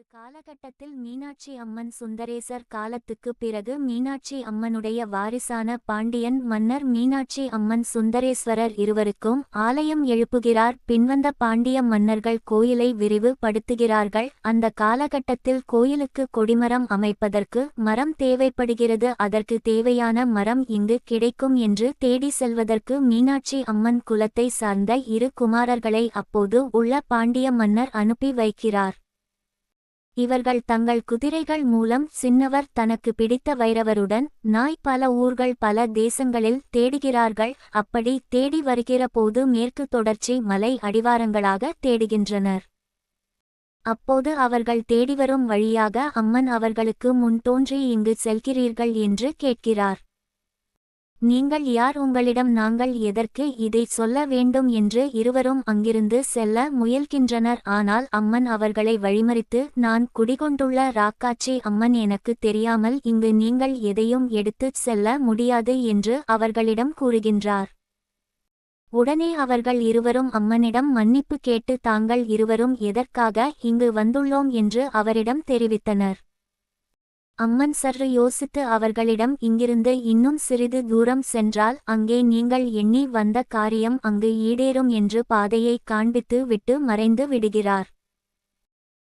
ஒரு காலகட்டத்தில் மீனாட்சி அம்மன் சுந்தரேசர் காலத்துக்குப் பிறகு மீனாட்சி அம்மனுடைய வாரிசான பாண்டியன் மன்னர் மீனாட்சி அம்மன் சுந்தரேஸ்வரர் இருவருக்கும் ஆலயம் எழுப்புகிறார். பின்வந்த பாண்டிய மன்னர்கள் கோயிலை விரிவு படுத்துகிறார்கள் அந்த காலகட்டத்தில் கோயிலுக்கு கொடிமரம் அமைப்பதற்கு மரம் தேவைப்படுகிறது. அதற்கு தேவையான மரம் இங்கு கிடைக்கும் என்று தேடி செல்வதற்கு மீனாட்சி அம்மன் குலத்தை சார்ந்த இரு குமாரர்களை அப்போது உள்ள பாண்டிய மன்னர் அனுப்பி வைக்கிறார். இவர்கள் தங்கள் குதிரைகள் மூலம் சின்னவர் தனக்கு பிடித்த வைரவருடன் நாய் பல ஊர்கள் பல தேசங்களில் தேடுகிறார்கள். அப்படி தேடி வருகிற போது மேற்கு தொடர்ச்சி மலை அடிவாரங்களாக தேடுகின்றனர். அப்போது அவர்கள் தேடிவரும் வழியாக அம்மன் அவர்களுக்கு முன் தோன்றி இங்கு செல்கிறீர்கள் என்று கேட்கிறார். நீங்கள் யார் உங்களிடம்? நாங்கள் எதற்கு இதை சொல்ல வேண்டும் என்று இருவரும் அங்கிருந்து செல்ல முயல்கின்றனர். ஆனால் அம்மன் அவர்களை வழிமறித்து நான் குடிகொண்டுள்ள ராக்காச்சி அம்மன் எனக்கு தெரியாமல் இங்கு நீங்கள் எதையும் எடுத்துச் செல்ல முடியாது என்று அவர்களிடம் கூறுகின்றார். உடனே அவர்கள் இருவரும் அம்மனிடம் மன்னிப்பு கேட்டு தாங்கள் இருவரும் எதற்காக இங்கு வந்துள்ளோம்? என்று அவரிடம் தெரிவித்தனர். அம்மன் சற்று யோசித்து அவர்களிடம் இங்கிருந்து இன்னும் சிறிது தூரம் சென்றால் அங்கே நீங்கள் எண்ணி வந்த காரியம் அங்கு ஈடேறும் என்று பாதையை காண்பித்து விட்டு மறைந்து விடுகிறார்.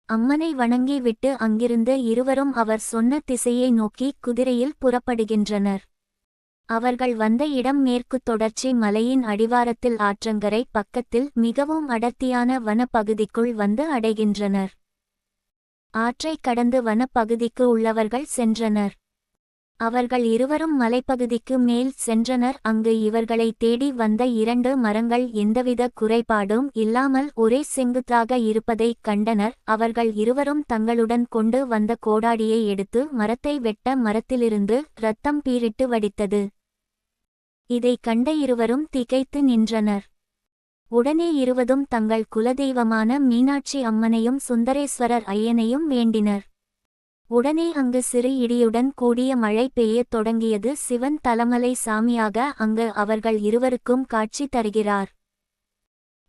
அம்மனை வணங்கி விட்டு அங்கிருந்து இருவரும் அவர் சொன்ன திசையை நோக்கி குதிரையில் புறப்படுகின்றனர். அவர்கள் வந்த இடம் மேற்கு தொடர்ச்சி மலையின் அடிவாரத்தில் ஆற்றங்கரை பக்கத்தில் மிகவும் அடர்த்தியான வனப்பகுதிக்குள் வந்து அடைகின்றனர். ஆற்றைக் கடந்து வனப்பகுதிக்கு உள்ளவர்கள் சென்றனர். அவர்கள் இருவரும் மலைப்பகுதிக்கு மேல் சென்றனர். அங்கு இவர்களை தேடி வந்த இரண்டு மரங்கள் எந்தவித குறைபாடும் இல்லாமல் ஒரே செங்குத்தாக இருப்பதைக் கண்டனர். அவர்கள் இருவரும் தங்களுடன் கொண்டு வந்த கோடாடியை எடுத்து மரத்தை வெட்ட மரத்திலிருந்து இரத்தம் பீரிட்டு வடித்தது. இதை கண்ட இருவரும் திகைத்து நின்றனர். உடனே இருவதும் தங்கள் குலதெய்வமான மீனாட்சி அம்மனையும் சுந்தரேஸ்வரர் ஐயனையும் வேண்டினர். உடனே அங்கு சிறு இடியுடன் கூடிய மழை பெய்யத் தொடங்கியது சிவன் தலமலை சாமியாக அங்கு அவர்கள் இருவருக்கும் காட்சி தருகிறார்.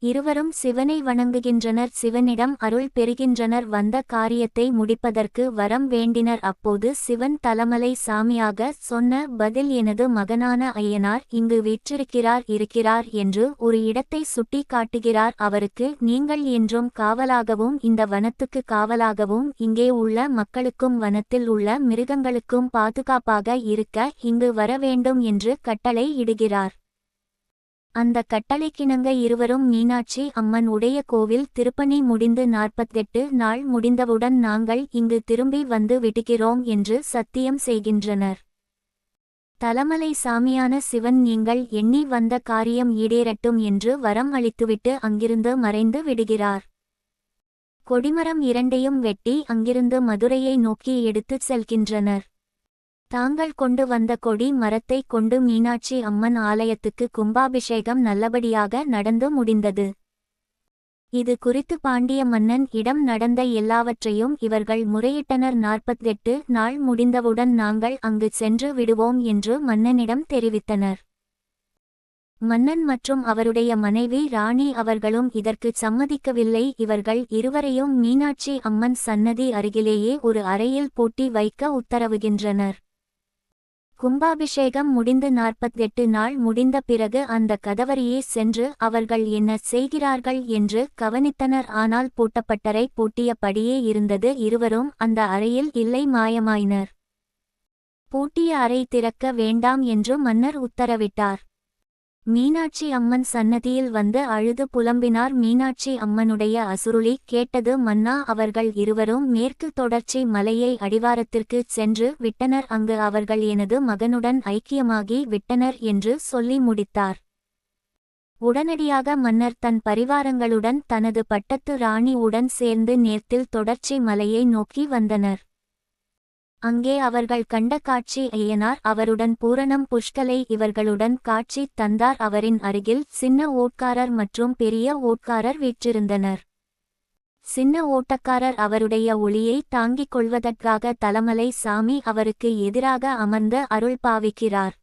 இருவரும் சிவனை வணங்குகின்றனர். சிவனிடம் அருள் பெறுகின்றனர். வந்த காரியத்தை முடிப்பதற்கு வரம் வேண்டினர். அப்போது சிவன் தலமலை சாமியாக சொன்ன பதில் எனது மகனான ஐயனார் இங்கு வீற்றிருக்கிறார் இருக்கிறார் என்று ஒரு இடத்தை சுட்டி காட்டுகிறார் அவருக்கு நீங்கள் என்றும் காவலாகவும் இந்த வனத்துக்கு காவலாகவும் இங்கே உள்ள மக்களுக்கும் வனத்தில் உள்ள மிருகங்களுக்கும் பாதுகாப்பாக இருக்க இங்கு வர வேண்டும் என்று கட்டளை இடுகிறார். அந்த கட்டளைக்கிணங்க இருவரும் மீனாட்சி அம்மன் உடைய கோவில் திருப்பணி முடிந்து நாற்பத்தெட்டு நாள் முடிந்தவுடன் நாங்கள் இங்கு திரும்பி வந்து விடுகிறோம் என்று சத்தியம் செய்கின்றனர். தலமலை சாமியான சிவன் நீங்கள் எண்ணி வந்த காரியம் ஈடேறட்டும் என்று வரம் அளித்துவிட்டு அங்கிருந்து மறைந்து விடுகிறார். கொடிமரம் இரண்டையும் வெட்டி அங்கிருந்து மதுரையை நோக்கி எடுத்துச் செல்கின்றனர். தாங்கள் கொண்டு வந்த கொடி மரத்தை கொண்டு மீனாட்சி அம்மன் ஆலயத்துக்கு கும்பாபிஷேகம் நல்லபடியாக நடந்து முடிந்தது. இது குறித்து பாண்டிய மன்னன் இடம் நடந்த எல்லாவற்றையும் இவர்கள் முறையிட்டனர். நாற்பத்தெட்டு நாள் முடிந்தவுடன் நாங்கள் அங்கு சென்று விடுவோம் என்று மன்னனிடம் தெரிவித்தனர். மன்னன் மற்றும் அவருடைய மனைவி ராணி அவர்களும் இதற்கு சம்மதிக்கவில்லை. இவர்கள் இருவரையும் மீனாட்சி அம்மன் சன்னதி அருகிலேயே ஒரு அறையில் பூட்டி வைக்க உத்தரவுகின்றனர். கும்பாபிஷேகம் முடிந்து நாற்பத்தெட்டு நாள் முடிந்த பிறகு அந்த கதவரியே சென்று அவர்கள் என்ன செய்கிறார்கள் என்று கவனித்தனர். ஆனால் பூட்டப்பட்டறை பூட்டியபடியே இருந்தது. இருவரும் அந்த அறையில் இல்லை மாயமாயினர். பூட்டிய அறை திறக்க வேண்டாம் என்று மன்னர் உத்தரவிட்டார். மீனாட்சி அம்மன் சன்னதியில் வந்து அழுது புலம்பினார் மீனாட்சி அம்மனுடைய அசுருளி கேட்டது மன்னா அவர்கள் இருவரும் மேற்கு தொடர்ச்சி மலையை அடிவாரத்திற்குச் சென்று விட்டனர். அங்கு அவர்கள் எனது மகனுடன் ஐக்கியமாகி விட்டனர் என்று சொல்லி முடித்தார். உடனடியாக மன்னர் தன் பரிவாரங்களுடன் தனது பட்டத்து ராணி உடன் சேர்ந்து நேர்த்தில் தொடர்ச்சி மலையை நோக்கி வந்தனர். அங்கே அவர்கள் கண்ட காட்சி ஐயனார் அவருடன் பூரணம் புஷ்கலை இவர்களுடன் காட்சி தந்தார் அவரின் அருகில் சின்ன ஓட்காரர் மற்றும் பெரிய ஓட்காரர் வீற்றிருந்தனர். சின்ன ஓட்டக்காரர் அவருடைய ஒளியை தாங்கிக் கொள்வதற்காக தலமலை சாமி அவருக்கு எதிராக அமர்ந்து அருள் பாவிக்கிறார்.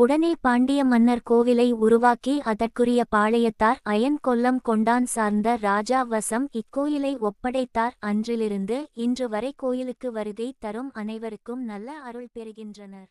உடனே பாண்டிய மன்னர் கோவிலை உருவாக்கி அதற்குரிய பாளையத்தார் அயன் கொல்லம் கொண்டான் சார்ந்த ராஜா வசம் இக்கோயிலை ஒப்படைத்தார். அன்றிலிருந்து இன்று வரை கோயிலுக்கு வருகை தரும் அனைவருக்கும் நல்ல அருள் பெறுகின்றனர்.